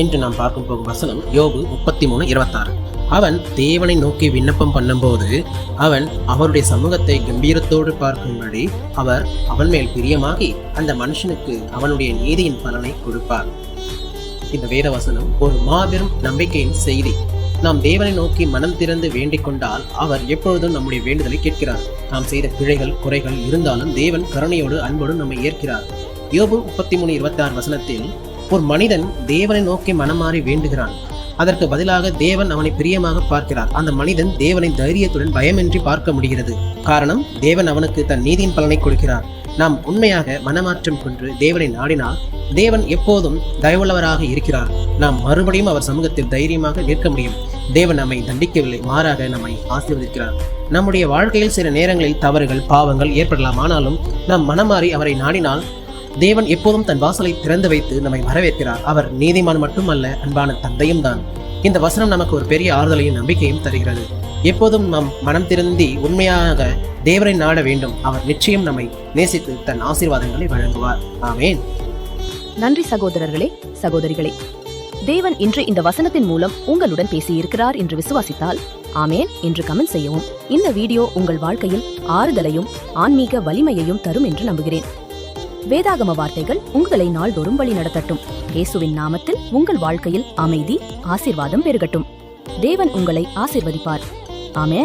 என்று நாம் பார்க்கும் போகும் வசனம் யோபு முப்பத்தி மூணு இருபத்தாறு. அவன் தேவனை நோக்கி விண்ணப்பம் பண்ணும்போது அவன் அவருடைய சமூகத்தை கம்பீரத்தோடு பார்க்கும்படி அவர் அவன் மேல் பிரியமாகி அந்த மனுஷனுக்கு அவனுடைய நீதியின் பலனை கொடுப்பார். இந்த வேத வசனம் ஒரு மாபெரும் நம்பிக்கையின் செய்தி. நாம் தேவனை நோக்கி மனம் திறந்து வேண்டிக் கொண்டால் அவர் எப்பொழுதும் நம்முடைய வேண்டுதலை கேட்கிறார். நாம் செய்த பிழைகள் குறைகள் இருந்தாலும் தேவன் கருணையோடு அன்போடு நம்மை ஏற்கிறார். யோபு முப்பத்தி மூணு இருபத்தி ஆறு வசனத்தில் ஒரு மனிதன் தேவனை நோக்கி மனமாறி வேண்டுகிறான். அதற்கு பதிலாக தேவன் அவனை பிரியமாக பார்க்கிறார். அந்த மனிதன் தேவனை தைரியத்துடன் பயமின்றி பார்க்க முடிகிறது. காரணம் தேவன் அவனுக்கு தன் நீதியின் பலனை கொடுக்கிறார். நாம் உண்மையாக மனமாற்றம் கொண்டு தேவனை நாடினால் தேவன் எப்போதும் தயவுள்ளவராக இருக்கிறார். நாம் மறுபடியும் அவர் சமூகத்தில் தைரியமாக நிற்க முடியும். தேவன் நம்மை தண்டிக்கவில்லை மாறாக நம்மை ஆசீர்வதிக்கிறார். நம்முடைய வாழ்க்கையில் சில நேரங்களில் தவறுகள் பாவங்கள் ஏற்படலாம். ஆனாலும் நாம் மனமாறி அவரை நாடினால் தேவன் எப்போதும் தன் வாசலை திறந்து வைத்து நம்மை வரவேற்கிறார். அவர் நீதிமான் மட்டுமல்ல அன்பான தந்தையும் தான். இந்த வசனம் நமக்கு ஒரு பெரிய ஆறுதலையும் நம்பிக்கையும் தருகிறது. எப்போதும் நாம் மனம் திருந்தி உண்மையாக தேவரை நாட வேண்டும். அவர் நிச்சயம் நம்மை நேசித்து தன் ஆசீர்வாதங்களை வழங்குவார். ஆமேன். நன்றி சகோதரர்களே சகோதரிகளே. தேவன் இன்று இந்த வசனத்தின் மூலம் உங்களுடன் பேசியிருக்கிறார் என்று விசுவாசித்தால் ஆமேன் என்று கமெண்ட் செய்யவும். இந்த வீடியோ உங்கள் வாழ்க்கையில் ஆறுதலையும் ஆன்மீக வலிமையையும் தரும் என்று நம்புகிறேன். வேதாகம வார்த்தைகள் உங்களை நாள்தோறும் வழி நடத்தட்டும். இயேசுவின் நாமத்தில் உங்கள் வாழ்க்கையில் அமைதி ஆசிர்வாதம் பெருகட்டும். தேவன் உங்களை ஆசிர்வதிப்பார். ஆமே